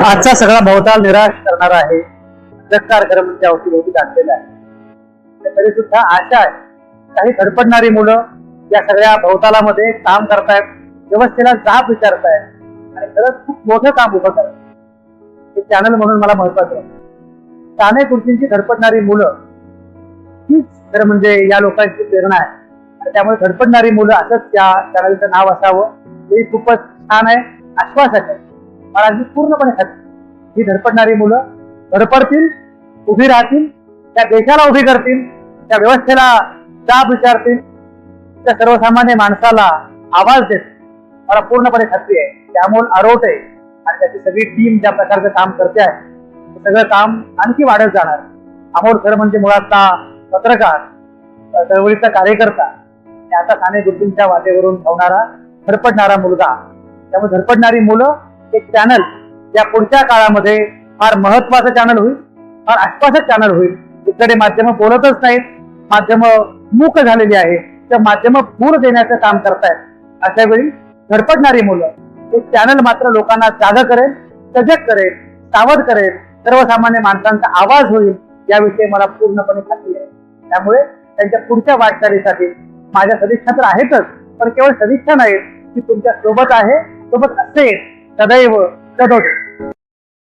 आजचा सगळा भोवताल निराश करणारा आहे. जगकार खरं म्हणजे अवतीभोवती दाखलेला आहे. तरी सुद्धा आशा आहे काही धडपडणारी मुलं या सगळ्या भोवतालामध्ये काम करतायत व्यवस्थेला जाब विचारतायत आणि खरंच खूप मोठं काम उभं करत हे चॅनल म्हणून मला महत्वाचं वाटतं. साने कुर्तींची धडपडणारी मुलं हीच खरं म्हणजे या लोकांची प्रेरणा आहे. आणि त्यामुळे धडपडणारी मुलं असंच या चॅनलचं नाव असावं. हे खूपच छान आहे आश्वासक आहे. मला अगदी पूर्णपणे खात्री ही धडपडणारी मुलं धडपडतील उभी राहतील त्या देशाला उभी करतील त्या व्यवस्थेला जाब विचारतील त्या सर्वसामान्य माणसाला आवाज देतील. मला पूर्णपणे खात्री आहे. त्यामुळे आरोट आहे आणि त्याची सगळी टीम ज्या प्रकारचं काम करते आहे ते सगळं काम आणखी वाढत जाणार. अमोल खरं म्हणजे मुळातला पत्रकार चळवळीचा कार्यकर्ता आता साने गुरुजींच्या वाटेवरून धावणारा धडपडणारा मुलगा. त्यामुळे धडपडणारी मुलं एक चॅनल या पुढच्या काळामध्ये फार महत्वाचं चॅनल होईल फार आश्वासक चॅनल होईल. इकडे माध्यम बोलतच नाहीत माध्यम मूक झालेली आहे. त्या माध्यम पूर देण्याचं काम करतायत. अशा वेळी धडपडणारी मुलं एक चॅनल मात्र लोकांना जाग करेल सजग करेल सावध करेल सर्वसामान्य माणसांचा आवाज होईल याविषयी मला पूर्णपणे खात्री आहे. त्यामुळे त्यांच्या पुढच्या वाटचालीसाठी माझ्या सदिच्छा तर आहेतच पण केवळ सदिच्छा नाही की तुमच्यासोबत आहे सोबत असेल. सदैव सदोटे